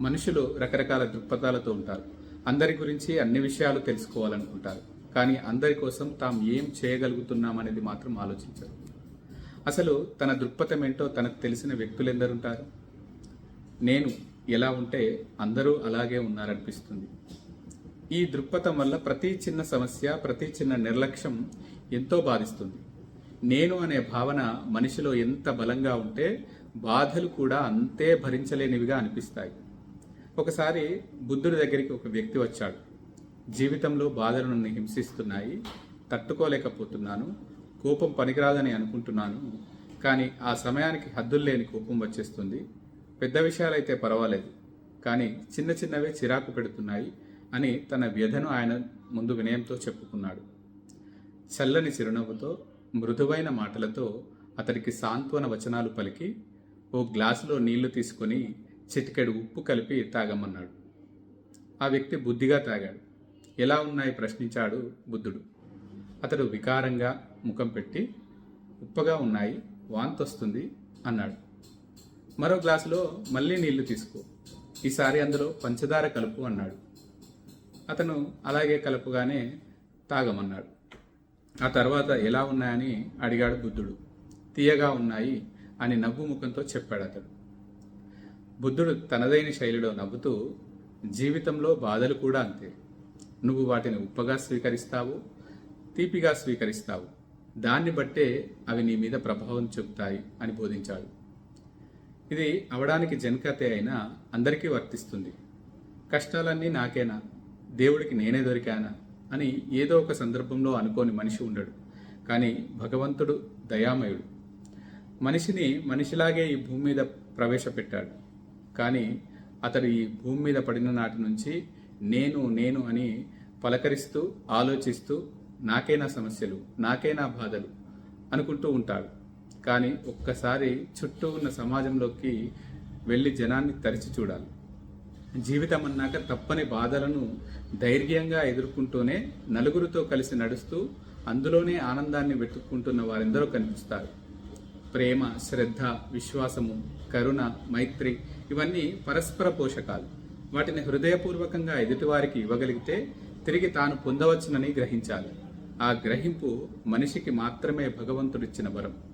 మనుషులు రకరకాల దృక్పథాలతో ఉంటారు. అందరి గురించి అన్ని విషయాలు తెలుసుకోవాలనుకుంటారు. కానీ అందరి కోసం తాము ఏం చేయగలుగుతున్నామనేది మాత్రం ఆలోచించరు. అసలు తన దృక్పథం ఏంటో తనకు తెలిసిన వ్యక్తులు ఎందరుంటారు? నేను ఎలా ఉంటే అందరూ అలాగే ఉన్నారనిపిస్తుంది. ఈ దృక్పథం వల్ల ప్రతి చిన్న సమస్య ప్రతి చిన్న నిర్లక్ష్యం ఎంతో బాధిస్తుంది. నేను అనే భావన మనిషిలో ఎంత బలంగా ఉంటే బాధలు కూడా అంతే భరించలేనివిగా అనిపిస్తాయి. ఒకసారి బుద్ధుడి దగ్గరికి ఒక వ్యక్తి వచ్చాడు. జీవితంలో బాధలు నన్ను హింసిస్తున్నాయి తట్టుకోలేకపోతున్నాను కోపం పనికిరాదని అనుకుంటున్నాను కానీ ఆ సమయానికి హద్దులు లేని కోపం వచ్చేస్తుంది. పెద్ద విషయాలైతే పర్వాలేదు కానీ చిన్న చిన్నవే చిరాకు పెడుతున్నాయి అని తన వ్యధను ఆయన ముందు వినయంతో చెప్పుకున్నాడు. చల్లని చిరునవ్వుతో మృదువైన మాటలతో అతనికి సాంత్వన వచనాలు పలికి ఓ గ్లాసులో నీళ్ళు తీసుకొని చిటికెడు ఉప్పు కలిపి తాగమన్నాడు. ఆ వ్యక్తి బుద్ధిగా తాగాడు. ఎలా ఉన్నాయి ప్రశ్నించాడు బుద్ధుడు. అతడు వికారంగా ముఖం పెట్టి ఉప్పగా ఉన్నాయి వాంతొస్తుంది అన్నాడు. మరో గ్లాసులో మళ్ళీ నీళ్ళు తీసుకో. ఈసారి అందులో పంచదార కలుపు అన్నాడు. అతను అలాగే కలుపుగానే తాగమన్నాడు. ఆ తర్వాత ఎలా ఉన్నాయని అడిగాడు బుద్ధుడు. తీయగా ఉన్నాయి అని నవ్వు ముఖంతో చెప్పాడు అతడు బుద్ధుడు తనదైన శైలిలో నవ్వుతూ జీవితంలో బాధలు కూడా అంతే. నువ్వు వాటిని ఉప్పగా స్వీకరిస్తావు తీపిగా స్వీకరిస్తావు. దాన్ని బట్టే అవి నీ మీద ప్రభావం చూపుతాయి అని బోధించాడు. ఇది అవడానికి జనకతే అయినా అందరికీ వర్తిస్తుంది. కష్టాలన్నీ నాకేనా? దేవుడికి నేనే దొరికానా? అని ఏదో ఒక సందర్భంలో అనుకోని మనిషి ఉండడు. కానీ భగవంతుడు దయామయుడు. మనిషిని మనిషిలాగే ఈ భూమి మీద ప్రవేశపెట్టాడు. కానీ అతడు ఈ భూమి మీద పడిన నాటి నుంచి నేను నేను అని పలకరిస్తూ ఆలోచిస్తూ నాకైనా సమస్యలు నాకైనా బాధలు అనుకుంటూ ఉంటాడు. కానీ ఒక్కసారి చుట్టూ ఉన్న సమాజంలోకి వెళ్ళి జనాన్ని తరిచి చూడాలి. జీవితం అన్నాక తప్పని బాధలను ధైర్యంగా ఎదుర్కొంటూనే నలుగురితో కలిసి నడుస్తూ అందులోనే ఆనందాన్ని వెతుక్కుంటున్న వారెందరో కనిపిస్తారు. ప్రేమ శ్రద్ధ విశ్వాసము కరుణ మైత్రి ఇవన్నీ పరస్పర పోషకాలు. వాటిని హృదయపూర్వకంగా ఎదుటివారికి ఇవ్వగలిగితే తిరిగి తాను పొందవచ్చునని గ్రహించాలి. ఆ గ్రహింపు మనిషికి మాత్రమే భగవంతుడిచ్చిన వరం.